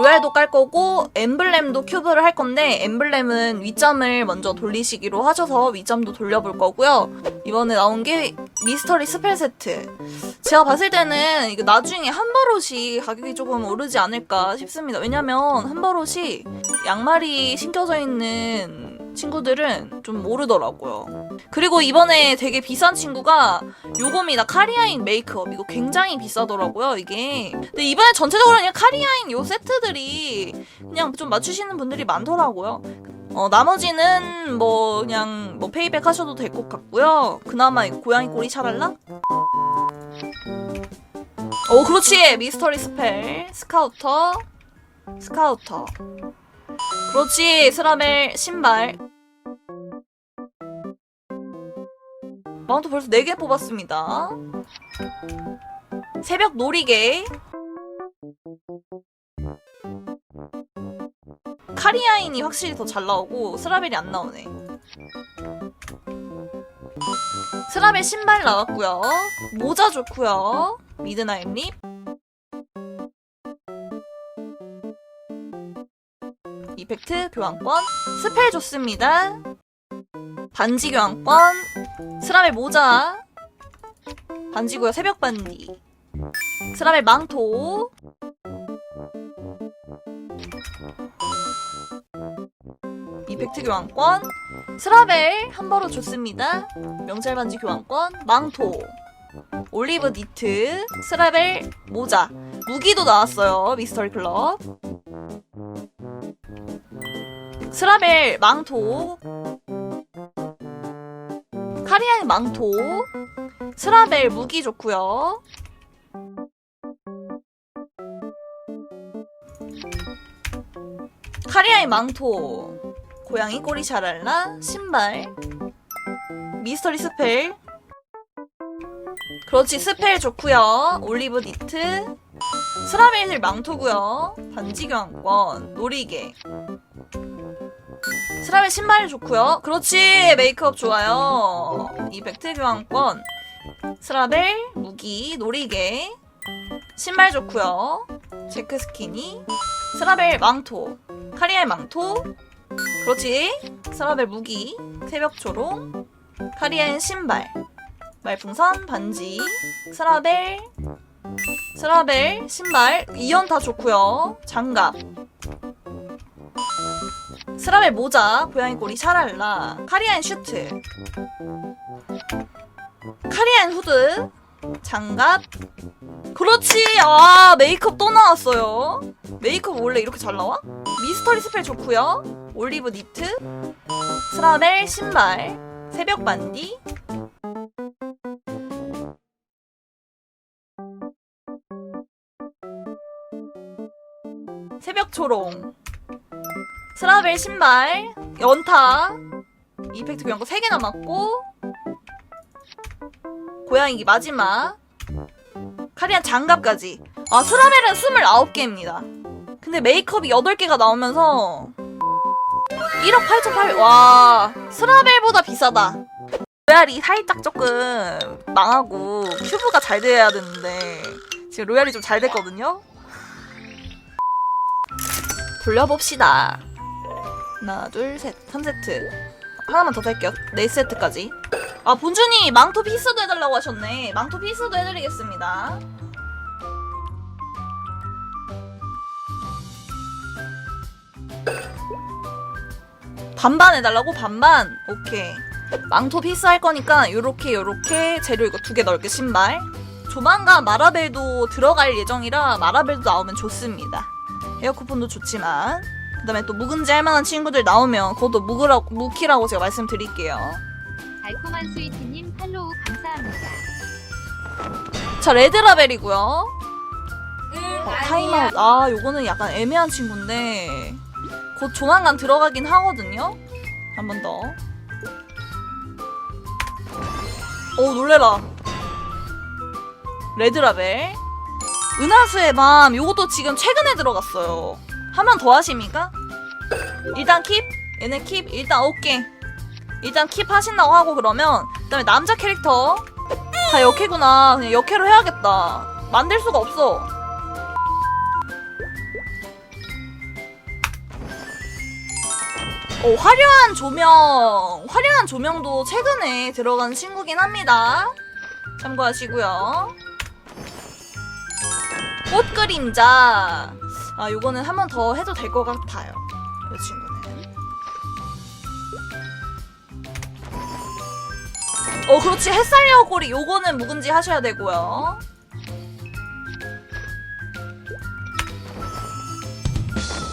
로얄도 깔 거고 엠블렘도 큐브를 할 건데 엠블렘은 윗점을 먼저 돌리시기로 하셔서 윗점도 돌려볼 거고요. 이번에 나온 게 미스터리 스펠 세트. 제가 봤을 때는 이거 나중에 한버롯이 가격이 조금 오르지 않을까 싶습니다. 왜냐면 한버롯이 양말이 신겨져 있는 친구들은 좀 모르더라고요. 그리고 이번에 되게 비싼 친구가 요겁니다. 카리아인 메이크업. 이거 굉장히 비싸더라고요, 이게. 근데 이번에 전체적으로 그냥 카리아인 요 세트들이 그냥 좀 맞추시는 분들이 많더라고요. 어, 나머지는 뭐 그냥 뭐 페이백 하셔도 될 것 같고요. 그나마 고양이 꼬리 샤랄라? 오, 그렇지! 미스터리 스펠. 스카우터. 스카우터. 그렇지! 스라멜 신발. 마운트 벌써 4개 뽑았습니다. 새벽 놀이개. 카리아인이 확실히 더 잘 나오고 스라벨이 안 나오네. 스라벨 신발 나왔고요. 모자 좋고요. 미드나잇 립. 이펙트 교환권. 스펠 좋습니다. 반지 교환권. 스라벨 모자. 반지고요. 새벽 반디. 스라벨 망토. 이펙트 교환권. 스라벨 한 버로 좋습니다. 명찰 반지 교환권. 망토. 올리브 니트. 스라벨 모자. 무기도 나왔어요. 미스터리 클럽. 스라벨 망토. 카리아의 망토. 스라벨 무기 좋고요. 카리아의 망토. 고양이 꼬리 샤랄라. 신발. 미스터리 스펠. 그렇지 스펠 좋고요. 올리브 니트. 스라벨 망토고요. 반지 교환권. 놀이개. 스라벨 신발 좋고요. 그렇지 메이크업 좋아요. 이펙트 교환권. 스라벨 무기 놀이개. 신발 좋고요. 체크 스키니. 스라벨 망토. 카리알 망토. 그렇지. 스라벨 무기. 새벽 초롱. 카리알 신발. 말풍선 반지. 스라벨. 스라벨 신발. 이연 다 좋고요. 장갑. 스라벨 모자, 고양이 꼬리 샤랄라, 카리안 슈트, 카리안 후드, 장갑. 그렇지. 아 메이크업 또 나왔어요. 메이크업 원래 이렇게 잘 나와? 미스터리 스펠 좋고요. 올리브 니트, 스라벨 신발, 새벽 반디. 새벽 초롱. 스라벨 신발, 연타, 이펙트 교환권 3개 남았고, 고양이 마지막, 카리안 장갑까지. 아, 스라벨은 29개입니다. 근데 메이크업이 8개가 나오면서, 1억 8,800, 와, 스라벨보다 비싸다. 로얄이 살짝 조금 망하고, 큐브가 잘 돼야 되는데, 지금 로얄이 좀 잘 됐거든요? 돌려봅시다. 하나, 둘, 셋. 3세트. 하나만 더 살게요. 4세트까지. 아, 본준이 망토 피스도 해달라고 하셨네. 망토 피스도 해드리겠습니다. 반반 해달라고? 반반? 오케이. 망토 피스 할 거니까 요렇게 요렇게 재료 이거 두 개 넣을게 신발. 조만간 마라벨도 들어갈 예정이라 마라벨도 나오면 좋습니다. 에어 쿠폰도 좋지만 그다음에 또 묵은지 할 만한 친구들 나오면 그것도 묵으라고 묵히라고 제가 말씀드릴게요. 달콤한 스위트님 팔로우 감사합니다. 자 레드라벨이고요. 어, 타임아웃. 아 요거는 약간 애매한 친구인데 곧 조만간 들어가긴 하거든요. 한 번 더. 오 놀래라. 레드라벨. 은하수의 밤 요것도 지금 최근에 들어갔어요. 한 번 더 하십니까? 일단 킵? 얘네 킵? 일단 오케이 일단 킵 하신다고 하고 그러면 그 다음에 남자 캐릭터 다 역해구나. 그냥 역해로 해야겠다 만들 수가 없어 어, 화려한 조명 화려한 조명도 최근에 들어간 친구긴 합니다 참고하시고요 꽃 그림자 아, 요거는 한 번 더 해도 될 것 같아요. 이 친구는. 어, 그렇지. 햇살 여고리. 요거는 묵은지 하셔야 되고요.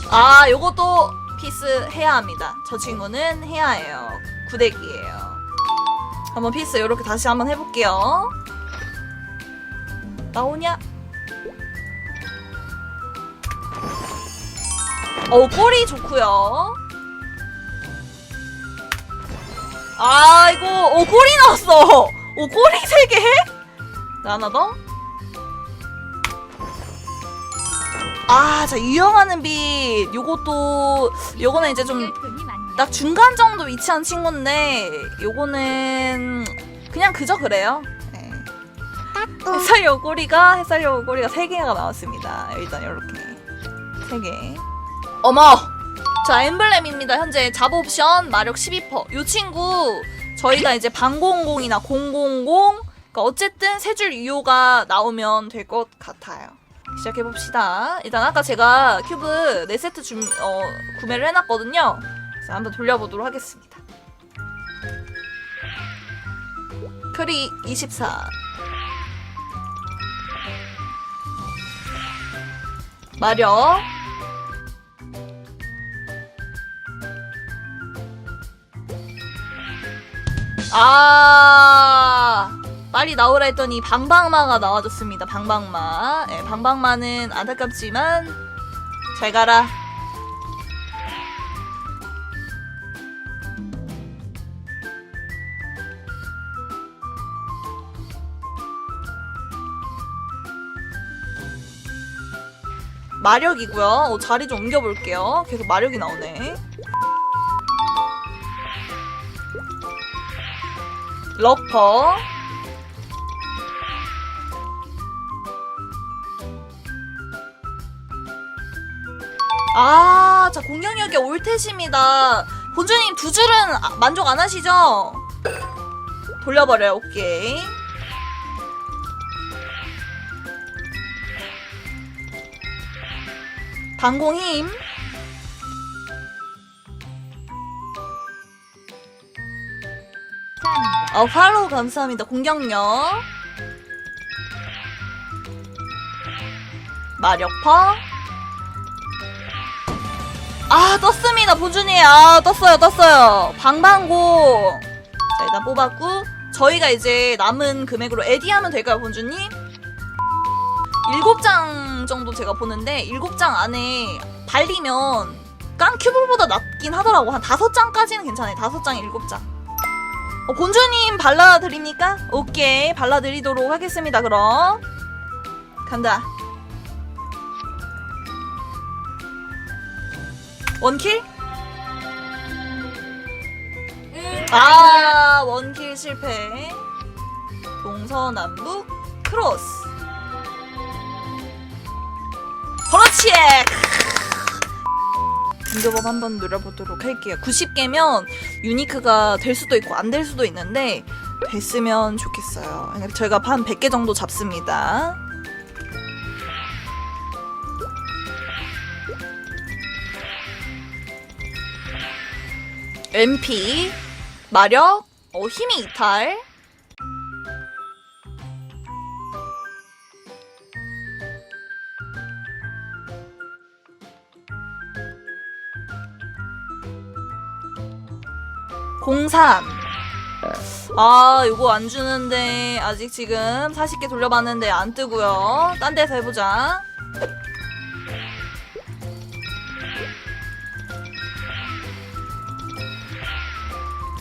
아, 요것도 피스 해야 합니다. 저 친구는 해야 해요. 구데기예요. 한번 피스 이렇게 다시 한번 해볼게요. 나오냐? 어, 꼬리 좋고요. 아, 이거 어 꼬리 나왔어. 어, 꼬리 세 개? 나 하나 더. 아, 자 유영하는 빛. 요것도 요거는 이제 좀? 딱 중간 정도 위치한 친구인데 요거는 그냥 그저 그래요. 네. 햇살 요고리가 햇살 요고리가 세 개가 나왔습니다. 일단 이렇게 세 개. 어머. 자 엠블렘입니다. 현재 잡 옵션 마력 12%. 요 친구 저희가 이제 방공공이나 000 그러니까 어쨌든 세 줄 유효가 나오면 될 것 같아요. 시작해 봅시다. 일단 아까 제가 큐브 4세트 준, 어, 구매를 해놨거든요. 그래서 한번 돌려보도록 하겠습니다. 크리 24 마력 아 빨리 나오라 했더니 방방마가 나와줬습니다. 방방마. 예, 방방마는 안타깝지만 잘 가라. 마력이고요. 어, 자리 좀 옮겨볼게요. 계속 마력이 나오네. 러퍼. 아, 자 공격력이 올테십니다. 본주님 두 줄은 아, 만족 안 하시죠? 돌려버려요. 오케이. 방공 힘. 어, 팔로우 감사합니다. 공격력. 마력퍼. 아, 떴습니다. 본준이. 아, 떴어요, 떴어요. 방방고. 자, 일단 뽑았고. 저희가 이제 남은 금액으로 에디하면 될까요, 본주님? 일곱 장 정도 제가 보는데, 일곱 장 안에 발리면 깡큐브보다 낫긴 하더라고. 한 다섯 장까지는 괜찮아요. 다섯 장, 일곱 장. 어, 본주님 발라드립니까? 오케이 발라드리도록 하겠습니다 그럼. 간다. 원킬? 아 원킬 실패. 동서남북 크로스. 그렇지 등교법 한번 노려보도록 할게요 90개면 유니크가 될 수도 있고 안 될 수도 있는데 됐으면 좋겠어요. 저희가 한 100개 정도 잡습니다. MP 마력 어 힘이 이탈 공삼 아, 이거 안 주는데 아직 지금 40개 돌려봤는데 안 뜨고요. 딴 데서 해보자.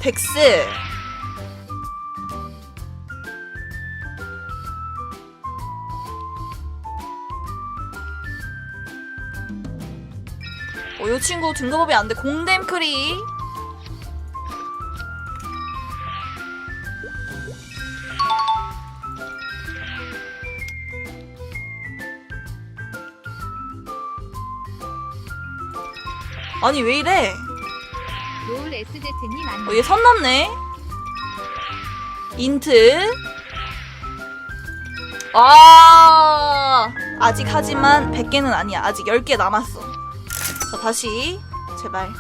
덱스. 어, 이 친구 등급업이 안 돼. 공댐 크리. 아니 왜 이래? 스위트님 안녕. 어, 얘선 넘네. 인트. 아, 아직 하지만 100개는 아니야. 아직 10개 남았어. 자, 다시. 제발.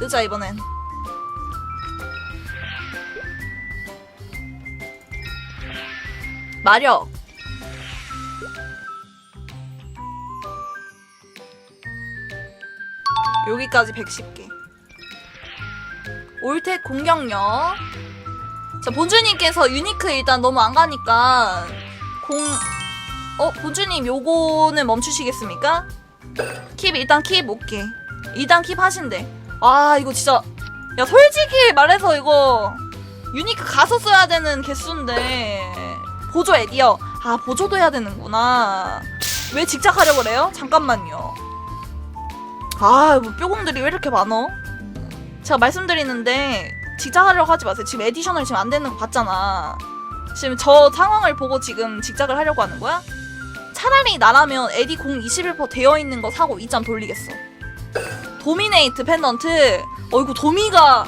뜨자, 이번엔. 마력. 여기까지 110개. 올텍 공격력. 자, 본주님께서 유니크 일단 너무 안 가니까 공 어, 본주님 요거는 멈추시겠습니까? 킵 일단 킵 오케이. 일단 킵 하신대. 아, 이거 진짜 야, 솔직히 말해서 이거 유니크 가서 써야 되는 개수인데 보조 에디어. 아, 보조도 해야 되는구나. 왜 직작하려고 그래요? 잠깐만요. 아, 뭐 뾰공들이 왜 이렇게 많어? 제가 말씀드리는데 직작하려고 하지 마세요. 지금 에디셔널 지금 안 되는 거 봤잖아. 지금 저 상황을 보고 지금 직작을 하려고 하는 거야? 차라리 나라면 에디 공 21% 되어 있는 거 사고 2점 돌리겠어. 도미네이트 펜던트. 어 이거 도미가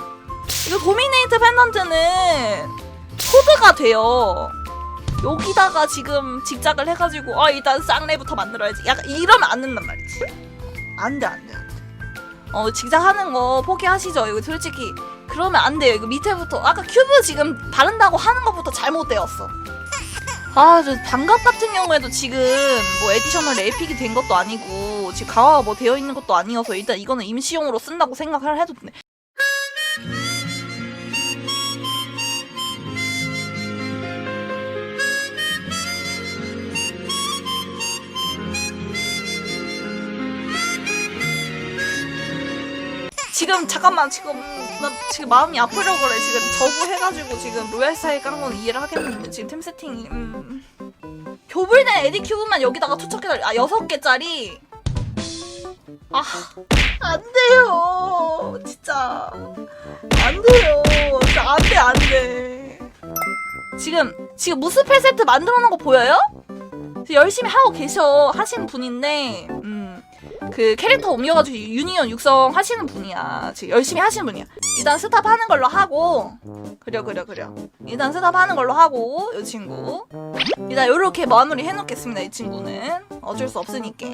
이거 도미네이트 펜던트는 코드가 돼요. 여기다가 지금 직작을 해가지고 아 일단 쌍레부터 만들어야지. 약간 이러면 안 된단 말이지. 안 돼 안돼 안돼. 어 직장 하는 거 포기하시죠. 이거 솔직히 그러면 안 돼요. 이거 밑에부터 아까 큐브 지금 바른다고 하는 것부터 잘못되었어. 아, 저 방갑 같은 경우에도 지금 뭐 에디셔널 에픽이 된 것도 아니고 지금 강화가 뭐 되어 있는 것도 아니어서 일단 이거는 임시용으로 쓴다고 생각을 해도 돼. 지금 잠깐만 지금 나 지금 마음이 아프려 그래. 지금 저부 해가지고 지금 로얄 스타일 깐건 이해를 하겠는데 지금 템 세팅이. 음. 교불된 에디 큐브만 여기다가 투척해달 아 여섯 개짜리? 아 안 돼요. 진짜. 안 돼요. 진짜 안돼 안돼. 지금 지금 무스펠 세트 만들어 놓은 거 보여요? 열심히 하고 계셔 하시는 분인데 음. 그 캐릭터 옮겨가지고 유니온 육성 하시는 분이야. 지금 열심히 하시는 분이야. 일단 스탑 하는 걸로 하고 그려 그려 그려. 일단 스탑 하는 걸로 하고 이 친구 일단 이렇게 마무리 해놓겠습니다. 이 친구는 어쩔 수 없으니까.